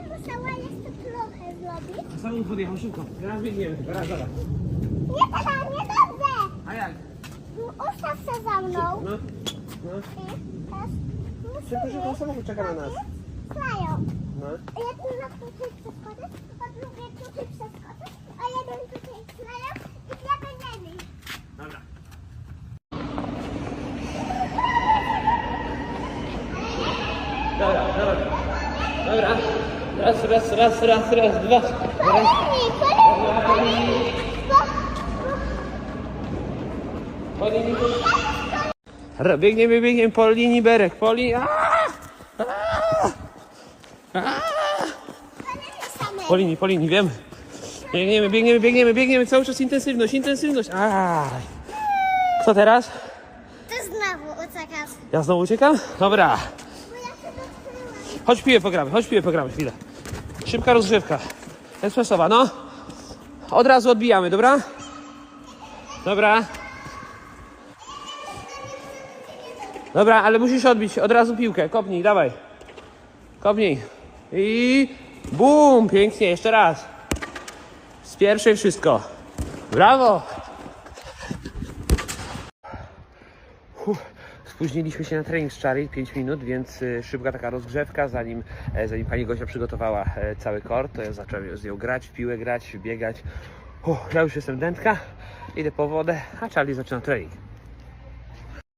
będę musiała jeszcze trochę zrobić. Samochód podjechał szybko. Teraz biegniemy, teraz, zaraz. Nie tata, nie dobrze. A jak? Ustaw się za mną. No, no. I teraz Szybko, musimy szybko, samochód czeka na nas. Klają. No. Dobra, dobra. Dobra. Raz, raz, raz, raz, raz, dwa. Raz. Po linii. Biegniemy, biegniemy po linii berek, po linii. Po linii, po linii, wiem. Biegniemy, biegniemy, biegniemy, biegniemy, cały czas intensywność, intensywność. Aj. Kto teraz? Ty znowu uciekasz. Ja znowu uciekam? Dobra. Bo ja się dotknęłam. Chodź piłę pogramy, chodź piłę pogramy chwilę. Szybka rozgrzewka. Espresowa, no. Od razu odbijamy, dobra? Dobra. Dobra, ale musisz odbić od razu piłkę. Kopnij, dawaj. Kopnij. I bum, pięknie, jeszcze raz. Z pierwszej wszystko. Brawo. Spóźniliśmy się na trening z Charlie 5 minut, więc y, szybka taka rozgrzewka, zanim, e, zanim pani Gosia przygotowała e, cały kort, to ja zacząłem z nią grać, w piłę grać, biegać. Ja już jestem dętka, idę po wodę, a Charlie zaczyna trening.